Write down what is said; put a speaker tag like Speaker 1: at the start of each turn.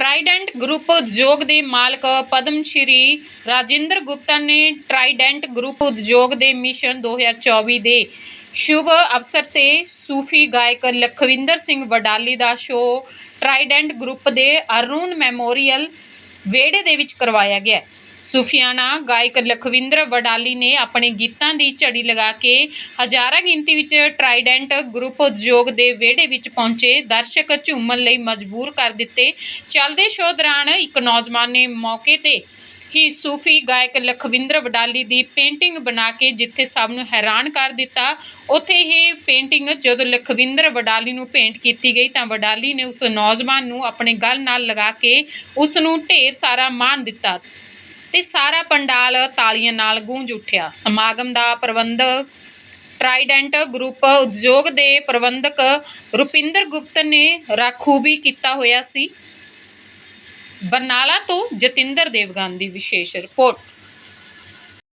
Speaker 1: Trident group ਉਦਯੋਗ ਦੇ ਮਾਲਕ ਪਦਮ ਸ਼੍ਰੀ ਰਾਜਿੰਦਰ ਗੁਪਤਾ ਨੇ ਟਰਾਈਡੈਂਟ ਗਰੁੱਪ ਉਦਯੋਗ ਦੇ ਮਿਸ਼ਨ 2024 ਦੇ ਸ਼ੁਭ ਅਵਸਰ ਤੇ ਸੂਫੀ ਗਾਇਕ ਲਖਵਿੰਦਰ ਸਿੰਘ ਵਡਾਲੀ ਦਾ ਸ਼ੋਅ ਟਰਾਈਡੈਂਟ ਗਰੁੱਪ ਦੇ ਅਰੁਣ ਮੈਮੋਰੀਅਲ ਵਿਹੜੇ ਦੇ ਵਿੱਚ ਕਰਵਾਇਆ ਗਿਆ। ਸੂਫੀਆਨਾ ਗਾਇਕ ਲਖਵਿੰਦਰ ਵਡਾਲੀ ਨੇ ਆਪਣੇ ਗੀਤਾਂ ਦੀ ਝੜੀ ਲਗਾ ਕੇ ਹਜ਼ਾਰਾਂ ਗਿਣਤੀ ਵਿੱਚ ਟਰਾਈਡੈਂਟ ਗਰੁੱਪ ਉਦਯੋਗ ਦੇ ਵਿਹੜੇ ਵਿੱਚ ਪਹੁੰਚੇ। ਦਰਸ਼ਕ ਝੂਮਣ ਲਈ ਮਜਬੂਰ ਕਰ ਦਿੱਤੇ। ਚੱਲਦੇ ਸ਼ੋਅ ਦੌਰਾਨ ਇੱਕ ਨੌਜਵਾਨ ਨੇ ਮੌਕੇ ਤੇ ਹੀ ਸੂਫੀ ਗਾਇਕ ਲਖਵਿੰਦਰ ਵਡਾਲੀ ਦੀ ਪੇਂਟਿੰਗ ਬਣਾ ਕੇ ਜਿੱਥੇ ਸਭ ਨੂੰ ਹੈਰਾਨ ਕਰ ਦਿੱਤਾ। ਉੱਥੇ ਇਹ ਪੇਂਟਿੰਗ ਜਦੋਂ ਲਖਵਿੰਦਰ ਵਡਾਲੀ ਨੂੰ ਭੇਂਟ ਕੀਤੀ ਗਈ ਤਾਂ ਵਡਾਲੀ ਨੇ ਉਸ ਨੌਜਵਾਨ ਨੂੰ ਆਪਣੇ ਗਲ ਨਾਲ ਲਗਾ ਕੇ ਉਸ ਨੂੰ ਢੇਰ ਸਾਰਾ ਮਾਣ ਦਿੱਤਾ। ਤੇ ਸਾਰਾ ਪੰਡਾਲ ਤਾਲੀਆਂ ਨਾਲ ਗੂੰਜ ਉੱਠਿਆ। ਸਮਾਗਮ ਦਾ ਪ੍ਰਬੰਧਕ ਟਰਾਈਡੈਂਟ ਗਰੁੱਪ ਉਦਯੋਗ ਦੇ ਪ੍ਰਬੰਧਕ ਰੁਪਿੰਦਰ ਗੁਪਤ ਨੇ ਰਾਖੂਬੀ ਕੀਤਾ ਹੋਇਆ ਸੀ। ਬਰਨਾਲਾ ਤੋਂ ਜਤਿੰਦਰ ਦੇਵਗਨ ਦੀ ਵਿਸ਼ੇਸ਼ ਰਿਪੋਰਟ।